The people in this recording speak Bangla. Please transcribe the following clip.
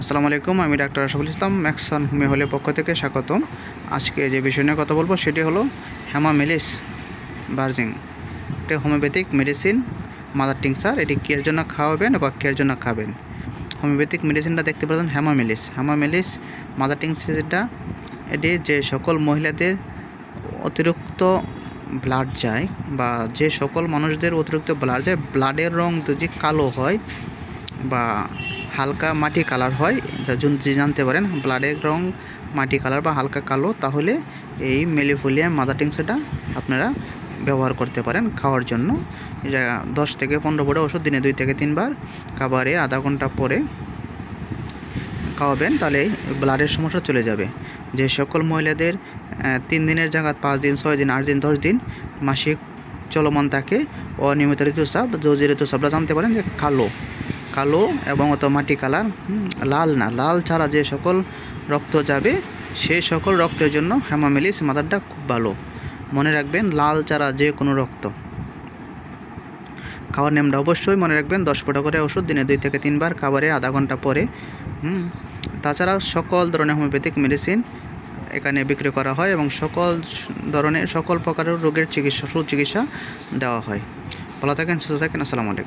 আসসালামু আলাইকুম, আমি doctor Ashaful Islam, Maxon homeo হলের পক্ষ থেকে স্বাগতম। আজকে যে বিষয় নিয়ে কথা বলব সেটি হলো হ্যামামেলিস বার্জিং। এটা হোমিওপ্যাথিক মেডিসিন, মাদার টিংসার এটি কের জন্য খাওয়াবেন বা কের জন্য খাবেন? হোমিওপ্যাথিক মেডিসিনটা দেখতে পাচ্ছেন হ্যামামেলিস হ্যামামেলিস মাদার টিংসারটা এটি যে সকল মহিলাদের অতিরিক্ত ব্লাড যায় বা যে সকল মানুষদের অতিরিক্ত ব্লাড যায় ব্লাডের রং যদি কালো হয় বা হালকা মাটি কালার হয়, যা জন- যে জানতে পারেন ব্লাডের রং মাটি কালার বা হালকা কালো, তাহলে এই মেলিফোলিয়া মাদার টিংসাটা আপনারা ব্যবহার করতে পারেন খাওয়ার জন্য। দশ থেকে পনেরো বড় ওষুধ, দিনে দুই থেকে তিনবার খাবারে আধা ঘণ্টা পরে খাওয়াবেন, তাহলে ব্লাডের সমস্যা চলে যাবে। যে সকল মহিলাদের তিন দিনের জায়গা পাঁচ দিন, ছয় দিন, আট দিন, দশ দিন মাসিক চলমান থাকে, অনিয়মিত ঋতুস্রাব, যদি ঋতুস্রাবটা জানতে পারেন যে কালো। কালো এবং অত মাটি কালার লাল না। লাল ছাড়া যে সকল রক্ত যাবে সেই সকল রক্তের জন্য হ্যামামেলিস মাদারটা খুব ভালো। মনে রাখবেন, লাল ছাড়া যে কোনো রক্ত। খাওয়ার নেমটা অবশ্যই মনে রাখবেন, দশ ফোঁটা করে ওষুধ দিনে দুই থেকে তিনবার, খাবারে আধা ঘণ্টা পরে, হুম। তাছাড়াও সকল ধরনের হোমিওপ্যাথিক মেডিসিন এখানে বিক্রি করা হয় এবং সকল ধরনের, সকল প্রকারের রোগের চিকিৎসা, সুচিকিৎসা দেওয়া হয়। ভালো থাকেন, সুস্থ থাকেন, আসসালামু আলাইকুম।